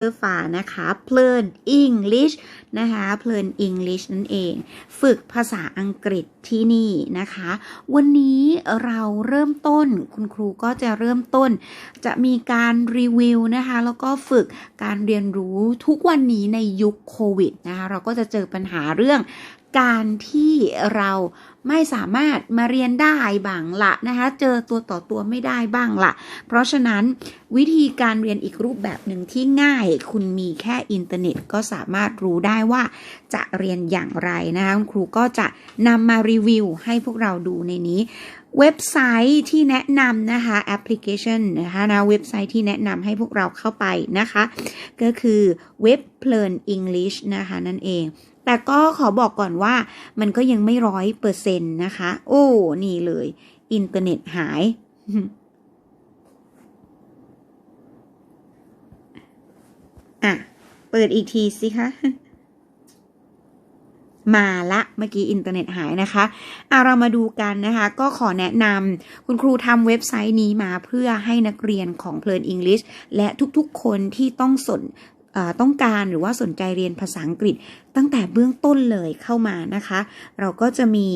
เอร์ฟานะคะเพลินอิงลิชนะคะเพลินอิงลิชนั่นเอง ฝึกภาษาอังกฤษที่นี่นะคะ วันนี้เราเริ่มต้นคุณครูก็จะเริ่มต้น จะมีการรีวิวนะคะ แล้วก็ฝึกการเรียนรู้ทุกวันนี้ในยุคโควิดนะคะ เราก็จะเจอปัญหาเรื่อง การที่เราไม่สามารถมาเรียนได้บ้างละนะคะ เจอตัวต่อตัวไม่ได้บ้างละเพราะฉะนั้นวิธีการเรียนอีกรูปแบบหนึ่งที่ง่าย คุณมีแค่อินเทอร์เน็ตก็สามารถรู้ได้ว่าจะเรียนอย่างไรนะคะครูก็จะนำมารีวิวให้พวกเราดูในนี้เว็บไซต์ที่แนะนำนะคะแอปพลิเคชันนะคะนะเว็บไซต์ที่แนะนำให้พวกเราเข้าไปนะคะ ก็คือเว็บเพลิน English นะคะนั่นเอง แต่ก็ขอบอกก่อนว่ามันก็ยังไม่ร้อยเปอร์เซ็นต์นะคะ โอ้ นี่เลย อินเทอร์เน็ตหาย อะ เปิดอีกทีสิคะมาละเมื่อกี้อินเทอร์เน็ตหายนะคะเอาเรามาดูกันนะคะ ก็ขอแนะนำคุณครูทำเว็บไซต์นี้มาเพื่อให้นักเรียนของเพลินอังกฤษและทุกๆคนที่ต้องสน ต้องการหรือว่าสนใจเรียนภาษาอังกฤษตั้งแต่เบื้องต้นเลยเข้ามานะคะ เราก็จะมี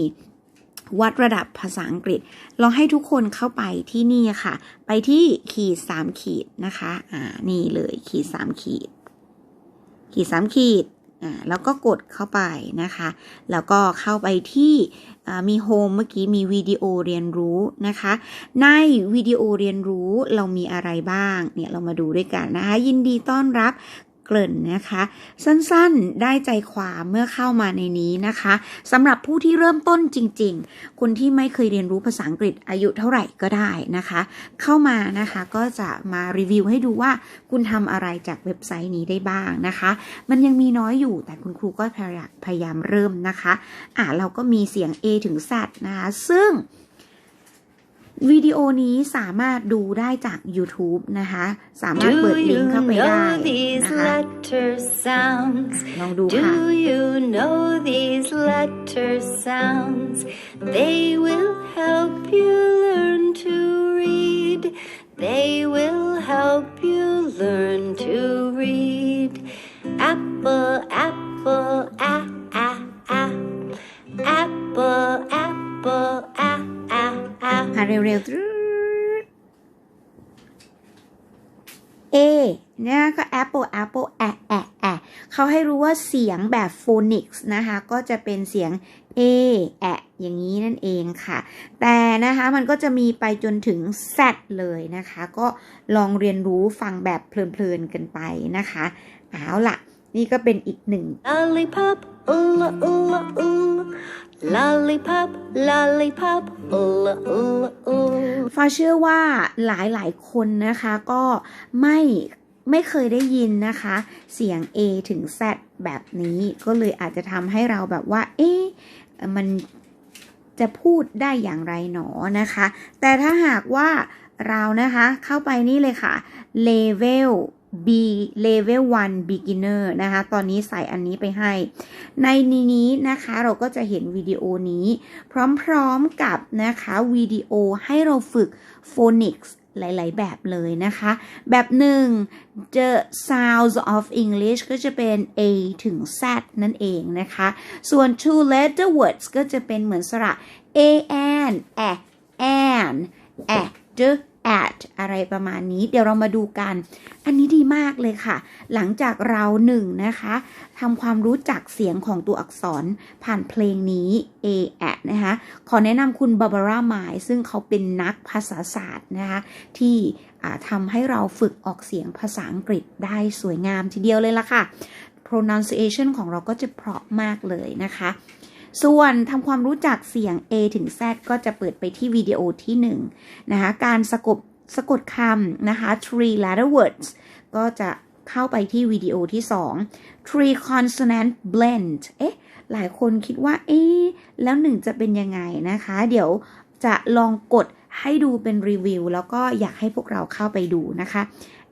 วัดระดับภาษาอังกฤษลองให้ทุกคนเข้าไปที่นี่ค่ะ ไปที่ขีดสามขีดนะคะอ่านี่เลยขีดสามขีด ขีดสามขีดอ่าแล้วก็กดเข้าไปนะคะ แล้วก็เข้าไปที่มีโฮมเมื่อกี้มีวิดีโอเรียนรู้นะคะ ในวิดีโอเรียนรู้เรามีอะไรบ้างเนี่ยเรามาดูด้วยกันนะคะ ยินดีต้อนรับ เกริ่นนะคะ สั้นๆได้ใจความเมื่อเข้ามาในนี้นะคะสำหรับผู้ที่เริ่มต้นจริง ๆ คนที่ไม่เคยเรียนรู้ภาษาอังกฤษอายุเท่าไหร่ก็ได้นะคะ เข้ามานะคะก็จะมารีวิวให้ดูว่าคุณทำอะไรจากเว็บไซต์นี้ได้บ้างนะคะ มันยังมีน้อยอยู่แต่คุณครูก็พยายามเริ่มนะคะอ่าเราก็มีเสียง A ถึง Z นะคะซึ่ง วิดีโอนี้สามารถดูได้จาก YouTube นะคะ สามารถเปิดลิงก์เข้าไปได้นะคะลองดูค่ะ Do you know these letter sounds They will help you learn to read They will help you learn to read Apple apple a เร็วๆ A เนี่ยก็ apple apple แอะแอะแอะเขาให้รู้ว่าเสียงแบบ phonics นะคะ ก็จะเป็นเสียง A แอะอย่างนี้นั่นเองค่ะ แต่นะคะมันก็จะมีไปจนถึง Z เลยนะคะ ก็ลองเรียนรู้ฟังแบบเพลินๆกันไปนะคะ เอาล่ะ นี่ก็เป็นอีกหนึ่ง Lollipop, oola oola oola. Lollipop, lollipop, oola oola oola. ฟ้าเชื่อว่าหลายหลายๆคนนะคะก็ไม่ไม่เคยได้ยินนะคะ เสียง A ถึง Z แบบนี้ก็เลยอาจจะทำให้เราแบบว่า เอ๊ะมันจะพูดได้อย่างไรหนอนะคะ แต่ถ้าหากว่าเรานะคะเข้าไปนี่เลยค่ะ level B level 1 beginner นะคะ ตอนนี้ใส่อันนี้ไปให้ ในนี้นะคะเราก็จะเห็นวิดีโอนี้ พร้อมๆกับนะคะวิดีโอให้เราฝึก phonics หลาย ๆ แบบเลยนะคะ แบบหนึ่ง the sounds of English ก็จะเป็น A ถึง Z นั่นเองนะคะ ส่วน two letter words ก็จะเป็นเหมือนสระ a n a an a d at อะไรประมาณนี้ เดี๋ยวเรามาดูกัน อันนี้ดีมากเลยค่ะ หลังจากเราหนึ่งนะคะทำความรู้จักเสียงของตัวอักษรผ่านเพลงนี้ A at นะคะขอแนะนำคุณบาบาร่าไมล์ซึ่งเขาเป็นนักภาษาศาสตร์นะคะที่ทำให้เราฝึกออกเสียงภาษาอังกฤษได้สวยงามทีเดียวเลยล่ะค่ะ pronunciation ของเราก็จะเพราะมากเลยนะคะ ส่วนทำความรู้จักเสียง A ถึง Z ก็จะเปิดไปที่วิดีโอที่1นนะคะการสะกดสะกดคำนะคะ three letter words ก็จะเข้าไปที่วิดีโอที่ 2 three consonant blend เอ๊ะ หลายคนคิดว่า เอ๊ะ แล้วหนึ่งจะเป็นยังไงนะคะ เดี๋ยวจะลองกดให้ดูเป็นรีวิว แล้วก็อยากให้พวกเราเข้าไปดูนะคะ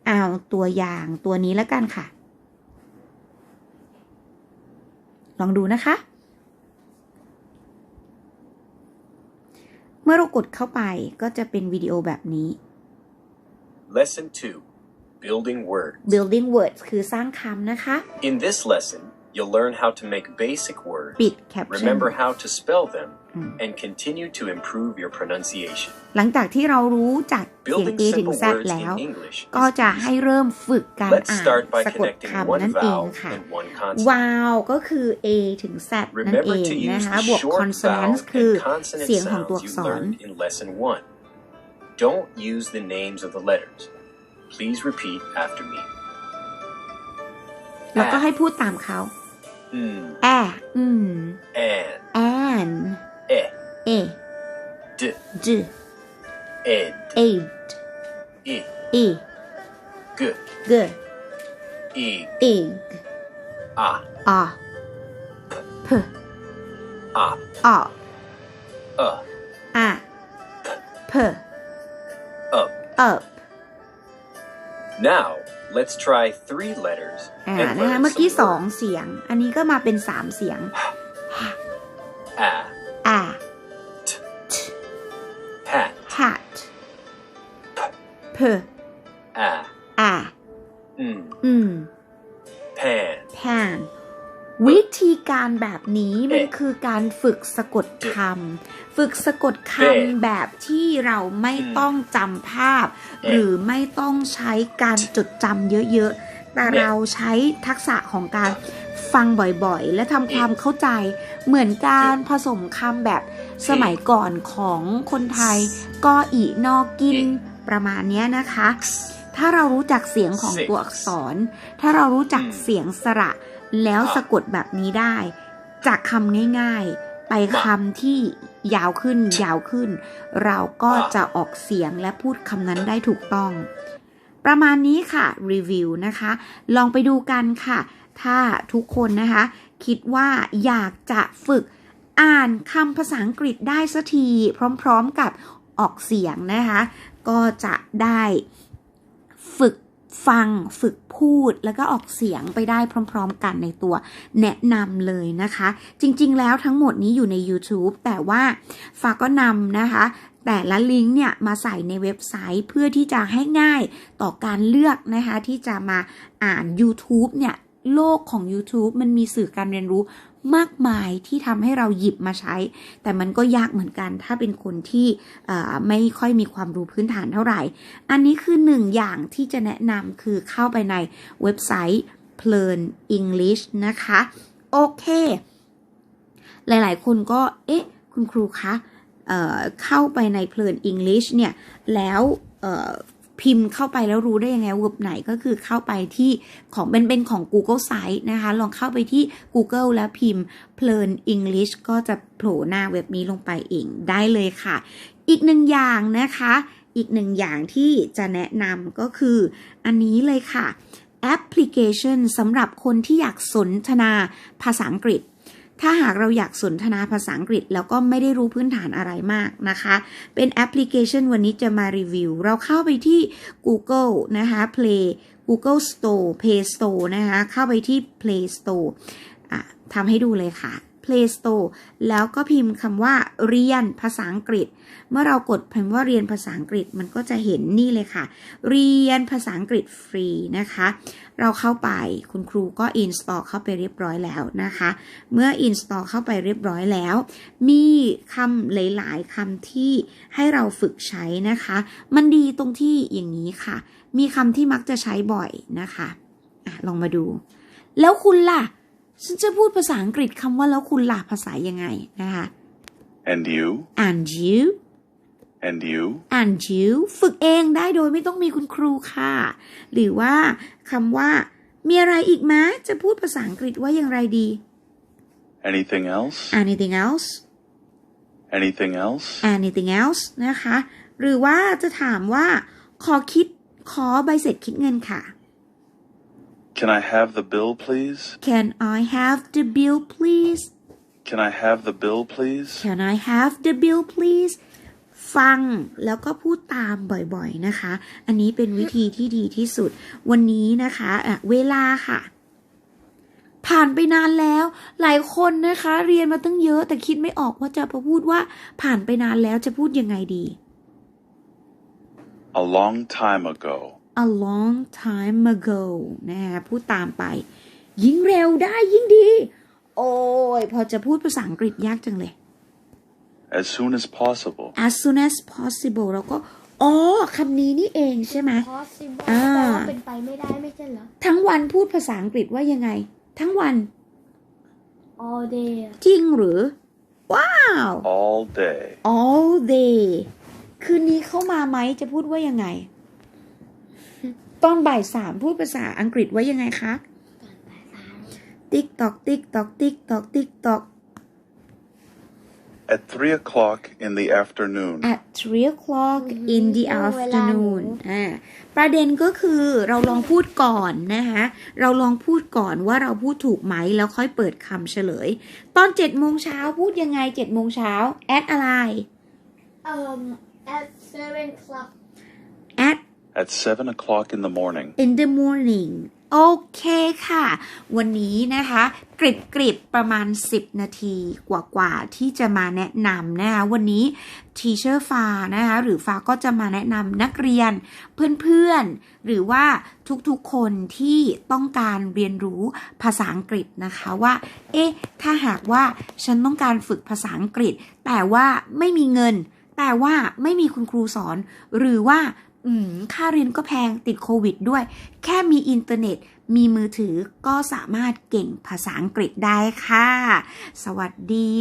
เอาตัวอย่างตัวนี้แล้วกันค่ะ ลองดูนะคะ มื่อเรากดเข้าไปก็จะเป็นวิดีโอแบบนี้ Lesson 2 building words. building words คือสร้างคำนะคะ In this lesson, you'll learn how to make basic words, ปิด caption remember how to spell them, and continue to improve your pronunciation. หลังจากที่เรารู้จักเสียง Building A ถึง simple Z words แล้ว in English ก็ is จะให้ easy. เริ่มฝึกการ Let's อ่าน start by สะกด connecting คำ one นั่นเอง vowel ค่ะ and one consonant. vowel ก็คือ A ถึง Z นั่นเอ Remember ง to นะ use คะ the บวก short consonants vowel คือ and consonant เสียงของตัวอั sounds ก you ษร learned in lesson one. Don't use the names of the letters. Please repeat after me. แล้วก็ให้พูดตามเขา Mm, แออืม and, แอน eh, เอ d, จ ed, เอด i, อี g, เก ig, อีก ah, อ่อพ ah, อ่อ uh, อะพ up. เอบ Now, let's try three letters อ่า and นะคะ learn เมื่อกี้ some สอง words. เสียง อันนี้ก็มาเป็นสามเสียง Ah, อะ hat, hat พ ah, อะ mm, อืม pan, แพนวิธีการแบบนี้มันเอ๊ะคือ การฝึกสะกดคำฝึกสะกดคเอ๊ะำแบบที่เราไม่อืมต้องจำภาพเอ๊ะหรือไม่ต้องใช้การจดจำเยอะๆ แต่เนี่ยเราใช้ทักษะของการฟังบ่อยๆ และทำความเข้าใจเหมือนการผสมคำแบบสมัยก่อนของคนไทยก็อีนอกินประมาณเนี้ยนะคะ ถ้าเรารู้จักเสียงของ Six ตัวอักษร ถ้าเรารู้จักอืมเสียงสระแล้วสะกดแบบนี้ได้ จากคำง่ายๆ ไปคำที่ยาวขึ้นยาวขึ้น เราก็จะออกเสียงและพูดคำนั้นได้ถูกต้อง ประมาณนี้ค่ะ รีวิวนะคะ ลองไปดูกันค่ะ ถ้าทุกคนนะคะ คิดว่าอยากจะฝึกอ่านคำภาษาอังกฤษได้สักที พร้อมๆกับออกเสียงนะคะ ก็จะได้ฝึก ฟังฝึกพูดแล้วก็ออกเสียงไปได้พร้อม ๆ กันในตัวแนะนำเลยนะคะ จริงๆ แล้วทั้งหมดนี้อยู่ใน YouTube แต่ว่าฝากก็นำนะคะ แต่ละลิงก์เนี่ยมาใส่ในเว็บไซต์เพื่อที่จะให้ง่ายต่อการเลือกนะคะ ที่จะมาอ่าน YouTube เนี่ยโลกของ YouTube มันมีสื่อการเรียนรู้ มากมายที่ทำให้เราหยิบมาใช้ แต่มันก็ยากเหมือนกัน ถ้าเป็นคนที่ไม่ค่อยมีความรู้พื้นฐานเท่าไหร่ อันนี้คือหนึ่งอย่างที่จะแนะนำคือเข้าไปในเว็บไซต์เพลิน English นะคะ โอเค หลายๆ คนก็ เอ๊ะ คุณครูคะเเข้าไปในเพลิน English เนี่ย แล้ว พิมพ์เข้าไปแล้วรู้ได้ยังไงเว็บไหนก็คือเข้าไปที่ของเป็นเป็นของ Google Site นะคะ ลองเข้าไปที่ Google แล้วพิมพ์เพลิน English ก็จะโผล่หน้าเว็บนี้ลงไปเองได้เลยค่ะ อีกหนึ่งอย่างนะคะ อีกหนึ่งอย่างที่จะแนะนำก็คืออันนี้เลยค่ะแอปพลิเคชันสำหรับคนที่อยากสนทนาภาษาอังกฤษ ถ้าหากเราอยากสนทนาภาษาอังกฤษ แล้วก็ไม่ได้รู้พื้นฐานอะไรมากนะคะ เป็นแอปพลิเคชันวันนี้จะมารีวิว เราเข้าไปที่ Google นะคะ Play Google Store Play Store นะคะ เข้าไปที่ Play Store อะทำให้ดูเลยค่ะ Play Store แล้วก็พิมพ์คำว่าเรียนภาษาอังกฤษ เมื่อเรากดพิมพ์ว่าเรียนภาษาอังกฤษมันก็จะเห็นนี่เลยค่ะ เรียนภาษาอังกฤษฟรีนะคะ เราเข้าไปคุณครูก็ install เข้าไปเรียบร้อยแล้วนะคะ เมื่อ install เข้าไปเรียบร้อยแล้ว มีคำหลาย ๆคำที่ให้เราฝึกใช้นะคะ มันดีตรงที่อย่างนี้ค่ะ มีคำที่มักจะใช้บ่อยนะคะอะลองมาดู แล้วคุณล่ะ ฉันจะพูดภาษาอังกฤษคำว่าแล้วคุณล่ะภาษายังไงนะคะ And you? and you And you? and you ฝึกเองได้โดยไม่ต้องมีคุณครูค่ะ หรือว่าคำว่า มีอะไรอีกไหมจะพูดภาษาอังกฤษว่าอย่างไรดี Anything else? anything else Anything else? anything else นะคะ หรือว่าจะถามว่า ขอคิด ขอใบเสร็จคิดเงินค่ะ Can I have the bill, please? Can I have the bill please Can I have the bill, please? Can I have the bill please ฟังแล้วก็พูดตามบ่อยๆนะคะ อันนี้เป็นวิธีที่ดีที่สุด วันนี้นะคะอะเวลาค่ะ ผ่านไปนานแล้ว หลายคนนะคะ เรียนมาตั้งเยอะแต่คิดไม่ออกว่าจะพูดว่าผ่านไปนานแล้วจะพูดยังไงดี A long time ago. A long time ago นะฮะพูดตามไป ยิ่งเร็วได้ยิ่งดี โอ้ย พอจะพูดภาษาอังกฤษยากจังเลย As soon as possible. as soon as possible เราก็อ๋อคำนี้นี่เองใช่ไหม possible อ่าแปลว่าเป็นไปไม่ได้ไม่ใช่เหรอ ทั้งวันพูดภาษาอังกฤษว่ายังไง ทั้งวัน all day อะจริงหรือ ว้าว All day. all day คืนนี้เข้ามาไหมจะพูดว่ายังไง ตอนบ่ายสามพูดภาษาอังกฤษว่ายังไงคะติ๊กตอกติ๊กตอกติ๊กตอกติ๊กตอก At 3 o'clock in the afternoon. at three o'clock อือหือ in the ช่วงเวลา afternoon หนูอ่าประเด็นก็คือเราลองพูดก่อนนะคะเราลองพูดก่อนว่าเราพูดถูกไหมแล้วค่อยเปิดคำเฉลย ตอนเจ็ดโมงเช้าพูดยังไงเจ็ดโมงเช้า at อะไร um at seven o'clock at At 7 o'clock in the morning. in the morning โอเคค่ะ วันนี้นะคะ กริบกริบประมาณ 10 นาทีกว่า ๆ ที่จะมาแนะนำนะคะ วันนี้ทีเชอร์ฟ้านะคะหรือฟ้าก็จะมาแนะนำนักเรียนเพื่อน ๆ หรือว่าทุกๆคนที่ต้องการเรียนรู้ภาษาอังกฤษนะคะว่า เอ๊ะ ถ้าหากว่าฉันต้องการฝึกภาษาอังกฤษ แต่ว่าไม่มีเงิน แต่ว่าไม่มีคุณครูสอน หรือว่า ค่าเรียนก็แพงติดโควิดด้วย แค่มีอินเทอร์เน็ต มีมือถือก็สามารถเก่งภาษาอังกฤษได้ค่ะ สวัสดี